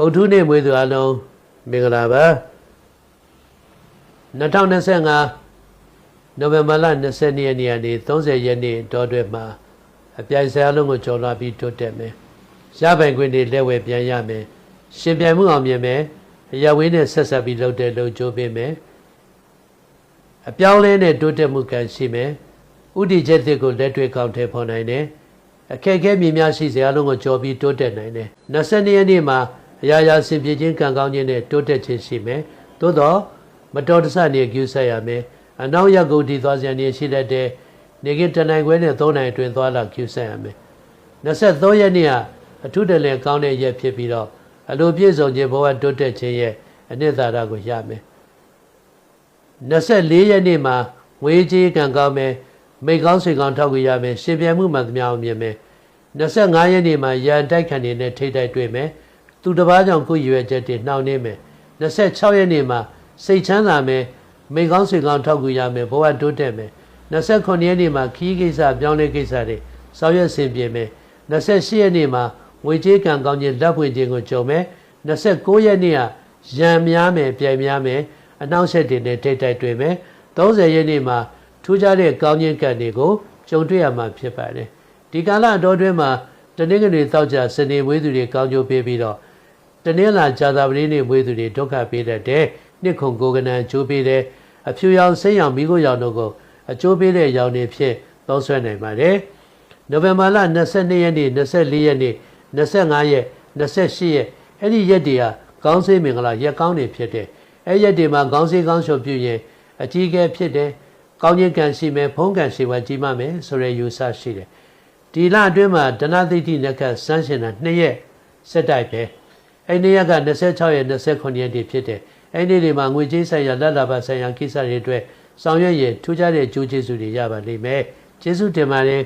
ဗုဒ္ဓနေ့မွေးသူအလုံးမင်္ဂလာပါ2025နိုဝင်ဘာလ20ရက်နေ့ကနေ30ရက်နေ့တောတွဲမှာအပြိုင်ဆိုင်အလုံးကိုကျော်လာပြီးတိုးတက်မယ်ရပိုင်ခွင့်တွေလက်ဝဲပြန်ရမယ်ရှင်ပြိုင်မှုအောင်မြင်မယ်အရဝင်းနဲ့ဆက်ဆက်ပြီးလုပ်တဲ့လုပ်ကြိုးပေးမယ်အပြောင်းလဲနဲ့တိုးတက်မှုကံရှိမယ်ဥတီချက်တွေကိုလက်တွေ့ကောင်းထည့်ဖော်နိုင်တယ်အခက်အခဲမြင်များရှိစေအလုံးကိုကြော်ပြီးတိုးတက်နိုင်တယ်22ရက်နေ့မှာ အရာရာဆင်ပြေခြင်းကံကောင်းခြင်းနဲ့တိုးတက်ခြင်းရှိမယ်သို့တော့မတော်တဆနေကျူးဆက်ရမယ်အနောက်ရက်ကုန်ဒီသွားစရာနေရှိတတ်တဲ့နေကတနိုင်ခွဲနဲ့3နိုင်အတွင်းသွားလာကျူးဆက်ရမယ်23ရက်နေ့ကအထုတလဲကောင်းတဲ့ရက်ဖြစ်ပြီးတော့အလိုပြည့်စုံခြင်းဘဝတိုးတက်ခြင်းရဲ့အနှစ်သာရကိုရမယ်24ရက်နေ့မှာငွေကြေးကံကောင်းမယ်မိတ်ကောင်းစိတ်ကောင်းထောက်ကြရမယ်ရှင်ပြန်မှုမှသမျှအောင်မြင်မယ်25ရက်နေ့မှာရန်တိုက်ခံနေနဲ့ထိတ်တိုက်တွေ့မယ် သူတစ်ပါးကြောင့်ကိုယ်ရွယ်ချက်တွေနှောင့်နှင်းမယ်26ရက်နေ့မှာစိတ်ချမ်းသာမယ်မိကောင်းစိတ်ကောင်းထောက်ကူရမယ်ဘဝတိုးတက်မယ်29ရက်နေ့မှာခီးကိစ္စပြောင်းလဲကိစ္စတွေဆောင်ရွက်ဆင်ပြေမယ်28ရက်နေ့မှာငွေကြေးကံကောင်းခြင်းလက်ပွင့်ခြင်းကိုကြုံမယ်29ရက်နေ့ကရံများမယ်ပြိုင်များမယ်အနှောင့်အယှက်တွေနဲ့ထိတ်တိုက်တွေ့မယ်30ရက်နေ့မှာထူးခြားတဲ့ကောင်းခြင်းကံတွေကိုကြုံတွေ့ရမှာဖြစ်ပါတယ်ဒီကာလအတော်တွင်းမှာတနင်္ဂနွေတောက်ကြစနေမွေးသူတွေကောင်းကျိုးပေးပြီးတော့ တနင်္လာဇာတာပတိနေ့မွေးသူတွေဒုက္ခပေးတတ်တယ်နှစ်ခုကိုကနံအကျိုးပေးတယ်အဖြူရောင်စိမ့်ရောင်မိခိုးရောင်တို့ကိုအကျိုးပေးတဲ့ရောင်တွေဖြစ်သုံးဆွဲနိုင်ပါတယ်နိုဝင်ဘာလ22ရက်နေ့24ရက်နေ့25ရက်28ရက်အဲ့ဒီရက်တွေဟာကောင်းစေးမင်္ဂလာရက်ကောင်းတွေဖြစ်တယ်အဲ့ရက်တွေမှာကောင်းစေးကောင်းရှုပ်ပြုရင်အကြီးအကဲဖြစ်တယ်ကောင်းခြင်းကံရှိမယ်ဖုံးကံရှိဝကြီးမမယ်ဆိုရယ်ယူဆရှိတယ်ဒီလအတွင်းမှာဒနသိတိနက္ခစမ်းရှင်တာ2ရက်စက်တိုက်ပဲ အဲ့ဒီရက်က26ရက်29ရက်တွေဖြစ်တယ်အဲ့ဒီတွေမှာငွေကြေးဆိုင်ရာလက်လာပါဆိုင်ရာကိစ္စတွေအတွက်ဆောင်ရွက်ရင်ထူးခြားတဲ့ကျိုးကျေးဇူးတွေရပါလိမ့်မယ်ကျေးဇူးတင်ပါတယ်